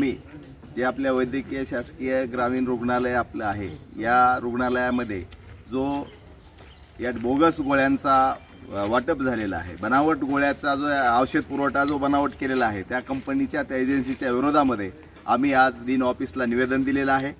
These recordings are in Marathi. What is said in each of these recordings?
जे आपल्या वैद्यकीय शासकीय ग्रामीण रुग्णालय आपलं आहे या रुग्णालयामध्ये जो या बोगस गोळ्यांचा वाटप झालेला आहे बनावट गोळ्याचा जो औषध पुरवठा जो बनावट केलेला आहे त्या कंपनीच्या त्या एजन्सीच्या विरोधामध्ये आम्ही आज दिन ऑफिसला निवेदन दिलेलं आहे.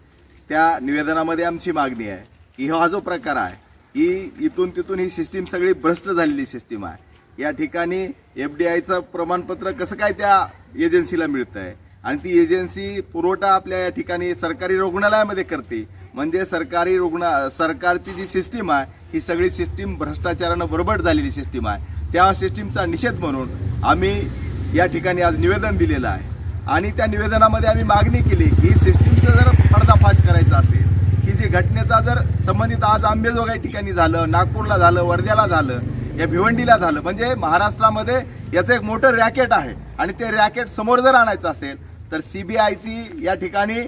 त्या निवेदनामध्ये आमची मागणी आहे की हा जो प्रकार आहे ही इथून तिथून ही सिस्टीम सगळी भ्रष्ट झालेली सिस्टीम आहे. या ठिकाणी एफ डी आयचं प्रमाणपत्र कसं काय त्या एजन्सीला मिळतं आहे आणि ती एजन्सी पुरवठा आपल्या या ठिकाणी सरकारी रुग्णालयामध्ये करते. म्हणजे सरकारी रुग्ण सरकारची जी सिस्टीम आहे ही सगळी सिस्टीम भ्रष्टाचारानं बरोबर झालेली सिस्टीम आहे. त्या सिस्टीमचा निषेध म्हणून आम्ही या ठिकाणी आज निवेदन दिलेलं आहे. आणि त्या निवेदनामध्ये आम्ही मागणी केली की सिस्टीमचा जर पर्दाफाश करायचा असेल की जी घटनेचा जर संबंधित आज आंबेजोगाई ठिकाणी झालं नागपूरला झालं वर्ध्याला झालं या भिवंडीला झालं म्हणजे महाराष्ट्रामध्ये याचं एक मोठं रॅकेट आहे. आणि ते रॅकेट समोर जर आणायचं असेल तर सीबीआयची या ठिकाणी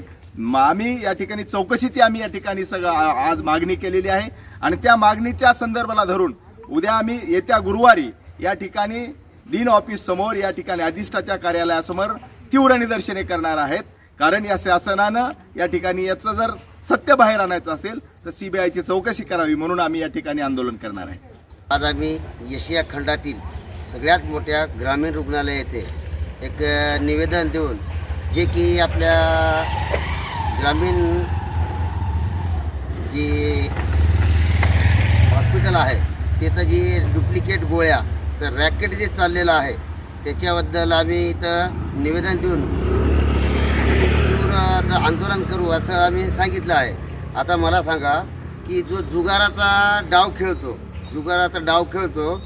आम्ही या ठिकाणी चौकशीची आम्ही या ठिकाणी सगळं आज मागणी केलेली आहे. आणि त्या मागणीच्या संदर्भाला धरून उद्या आम्ही येत्या गुरुवारी या ठिकाणी डीन ऑफिस समोर या ठिकाणी अधिष्ठाच्या कार्यालयासमोर तीव्र निदर्शने करणार आहेत. कारण या शासनानं या ठिकाणी याचं जर सत्य बाहेर आणायचं असेल तर सीबीआयची चौकशी करावी म्हणून आम्ही या ठिकाणी आंदोलन करणार आहे. आज आम्ही एशिया खंडातील सगळ्यात मोठ्या ग्रामीण रुग्णालय येथे एक निवेदन देऊन जे की आपल्या ग्रामीण जी हॉस्पिटल आहे तिथं जी डुप्लिकेट गोळ्या तर रॅकेट जे चाललेलं आहे त्याच्याबद्दल आम्ही इथं निवेदन देऊन तीव्र आंदोलन करू असं आम्ही सांगितलं आहे. आता मला सांगा की जो जुगाराचा डाव खेळतो जुगाराचा डाव खेळतो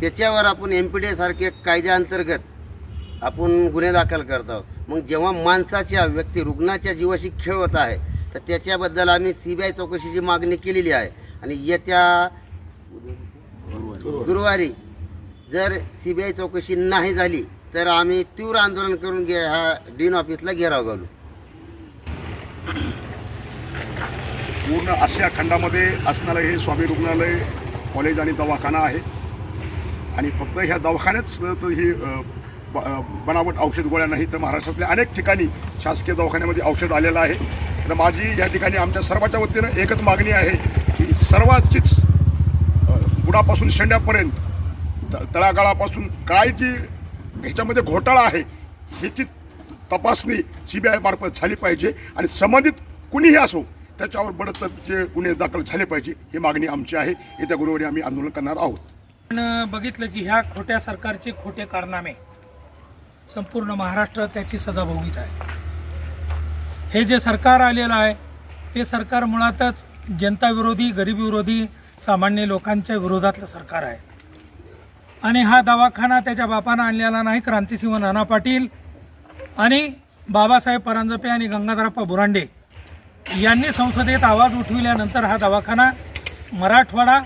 त्याच्यावर आपण एम पी डीसारखे कायद्याअंतर्गत आपण गुन्हे दाखल करतो मग जेव्हा माणसाच्या व्यक्ती रुग्णाच्या जीवाशी खेळवत आहे तर त्याच्याबद्दल आम्ही सी बी आय चौकशीची मागणी केलेली आहे. आणि येत्या गुरुवारी जर सी बी आय चौकशी नाही झाली तर आम्ही तीव्र आंदोलन करून घे ह्या डीन ऑफिसला घेराव घालू. पूर्ण आशिया खंडामध्ये असणारं हे स्वामी रुग्णालय कॉलेज आणि दवाखाना आहे. आणि फक्त ह्या दवाखान्याच तर ही बनावट औषध गोळ्या नाही तर महाराष्ट्रातल्या अनेक ठिकाणी शासकीय दवाखान्यामध्ये औषध आलेलं आहे. तर माझी या ठिकाणी आमच्या सर्वांच्या वतीनं एकच मागणी आहे की सर्वांचीच बुडापासून शेंड्यापर्यंत त- तळागाळापासून काय जी ह्याच्यामध्ये घोटाळा आहे ह्याची तपासणी सी बी आयमार्फत झाली पाहिजे आणि संबंधित कुणीही असो त्याच्यावर बडतचे गुन्हे दाखल झाले पाहिजे ही मागणी आमची आहे. येत्या गुरुवारी आम्ही आंदोलन करणार आहोत. आपण बघितलं की ह्या खोट्या सरकारचे खोटे कारनामे संपूर्ण महाराष्ट्र त्याची सजा भोगीत आहे. हे जे सरकार आलेलं आहे ते सरकार मुळातच जनताविरोधी गरिबीविरोधी सामान्य लोकांच्या विरोधातलं सरकार आहे. आणि हा दवाखाना त्याच्या बापानं आणलेला नाही क्रांतिसिंह नाना पाटील आणि बाबासाहेब परांजपे आणि गंगाधरप्पा बुरांडे यांनी संसदेत आवाज उठविल्यानंतर हा दवाखाना मराठवाडा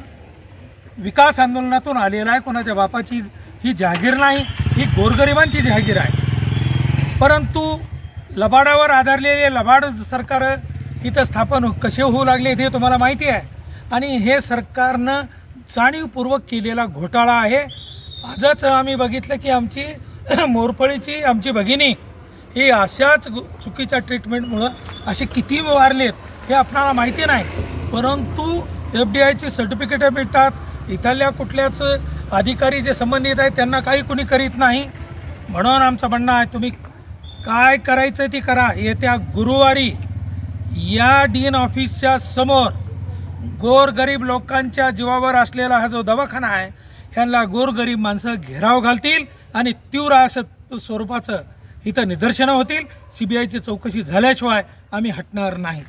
विकास आंदोलनातून आलेला आहे. कोणाच्या बापाची ही जहागीर नाही. ही गोरगरिबांची जहागीर आहे. परंतु लबाडावर आधारलेले लबाड सरकार इथं स्थापन हो-, कसे होऊ लागले हे तुम्हाला माहिती आहे. आणि हे सरकारनं जाणीवपूर्वक केलेला घोटाळा आहे. आजच आम्ही बघितलं की आमची मोरफळीची आमची भगिनी ही अशाच चुकीच्या ट्रीटमेंटमुळं असे किती वारलेत हे आपणाला माहिती नाही. परंतु एफ डी आयची सर्टिफिकेटं मिळतात. इथल्या कुठल्याच अधिकारी जे संबंधित आहेत त्यांना काही कुणी करीत नाही. म्हणून आमचं म्हणणं आहे तुम्ही काय करायचं ते करा. येत्या गुरुवारी या डीन ऑफिसच्या समोर गोरगरीब लोकांच्या जीवावर असलेला हा जो दवाखाना आहे ह्यांना गोरगरीब माणसं घेराव घालतील आणि तीव्र असं स्वरूपाचं इथं निदर्शनं होतील. सी बी आयची चौकशी झाल्याशिवाय आम्ही हटणार नाहीत.